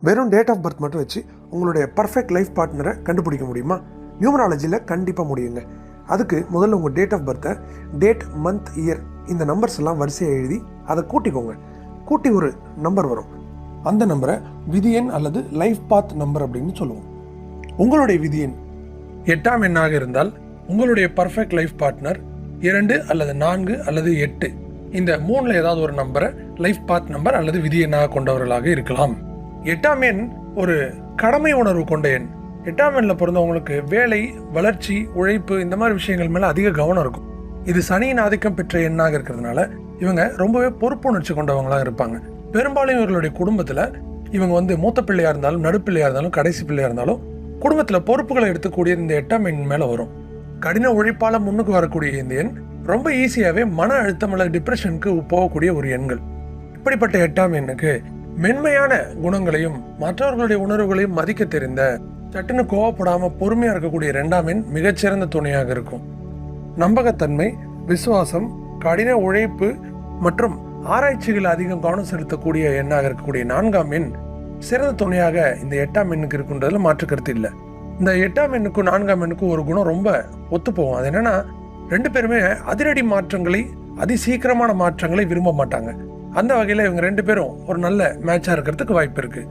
வெறும் date of birth மட்டும் வச்சு உங்களுடைய பர்ஃபெக்ட் லைஃப் பார்ட்னரை கண்டுபிடிக்க முடியுமா? நியூமராலஜியில் கண்டிப்பாக முடியுங்க. அதுக்கு முதல்ல உங்கள் டேட் ஆஃப் பர்த்தை டேட் மந்த் இயர் இந்த நம்பர்ஸ் எல்லாம் வரிசையாக எழுதி அதை கூட்டிக்கோங்க. கூட்டி ஒரு நம்பர் வரும். அந்த நம்பரை விதியன் அல்லது லைஃப் பாத் நம்பர் அப்படின்னு சொல்லுவோம். உங்களுடைய விதியன் எட்டாம் எண்ணாக இருந்தால் உங்களுடைய பர்ஃபெக்ட் லைஃப் பார்ட்னர் இரண்டு அல்லது நான்கு அல்லது எட்டு. இந்த மூணில் ஏதாவது ஒரு நம்பரை லைஃப் பாத் நம்பர் அல்லது விதி எண்ணாக கொண்டவர்களாக இருக்கலாம். எட்டாம் எண் ஒரு கடமை உணர்வு கொண்ட எண். எட்டாம் எண்ணில் பிறந்தவங்களுக்கு வேலை வளர்ச்சி உழைப்பு இந்த மாதிரி விஷயங்கள் மேலே அதிக கவனம் இருக்கும். இது சனியின் ஆதிக்கம் பெற்ற எண்ணாக இருக்கிறதுனால இவங்க ரொம்பவே பொறுப்புணர்ச்சி கொண்டவங்களாக இருப்பாங்க. பெரும்பாலும் இவர்களுடைய குடும்பத்தில் இவங்க வந்து மூத்த பிள்ளையாக இருந்தாலும் நடுப்பிள்ளையாக இருந்தாலும் கடைசி பிள்ளையாக இருந்தாலும் குடும்பத்தில் பொறுப்புகளை எடுத்துக்கூடிய இந்த எட்டாம் எண் மேலே வரும். கடின உழைப்பால் முன்னுக்கு வரக்கூடிய இந்த எண் ரொம்ப ஈஸியாகவே மன அழுத்தம் அல்லது டிப்ரெஷனுக்கு போகக்கூடிய ஒரு எண்கள். இப்படிப்பட்ட எட்டாம் எண்ணுக்கு மென்மையான குணங்களையும் மற்றவர்களுடைய உணர்வுகளையும் மதிக்க தெரிந்த சட்டுன்னு கோவப்படாம பொறுமையா இருக்கக்கூடிய ரெண்டாம் எண் மிகச்சிறந்த துணையாக இருக்கும். நம்பகத்தன்மை விசுவாசம் கடின உழைப்பு மற்றும் ஆராய்ச்சிகள் அதிகம் கவனம் செலுத்தக்கூடிய எண்ணாக இருக்கக்கூடிய நான்காம் எண் சிறந்த துணையாக இந்த எட்டாம் எண்ணுக்கு இருக்குன்றதுல மாற்று கருத்து இல்லை. இந்த எட்டாம் எண்ணுக்கும் நான்காம் எண்ணுக்கும் ஒரு குணம் ரொம்ப ஒத்து போகும் அது என்னன்னா ரெண்டு பேருமே அதிரடி மாற்றங்களை அதி சீக்கிரமான மாற்றங்களை விரும்ப மாட்டாங்க. அந்த வகையில் இவங்க ரெண்டு பேரும் ஒரு நல்ல மேட்சாக இருக்கிறதுக்கு வாய்ப்பு இருக்குது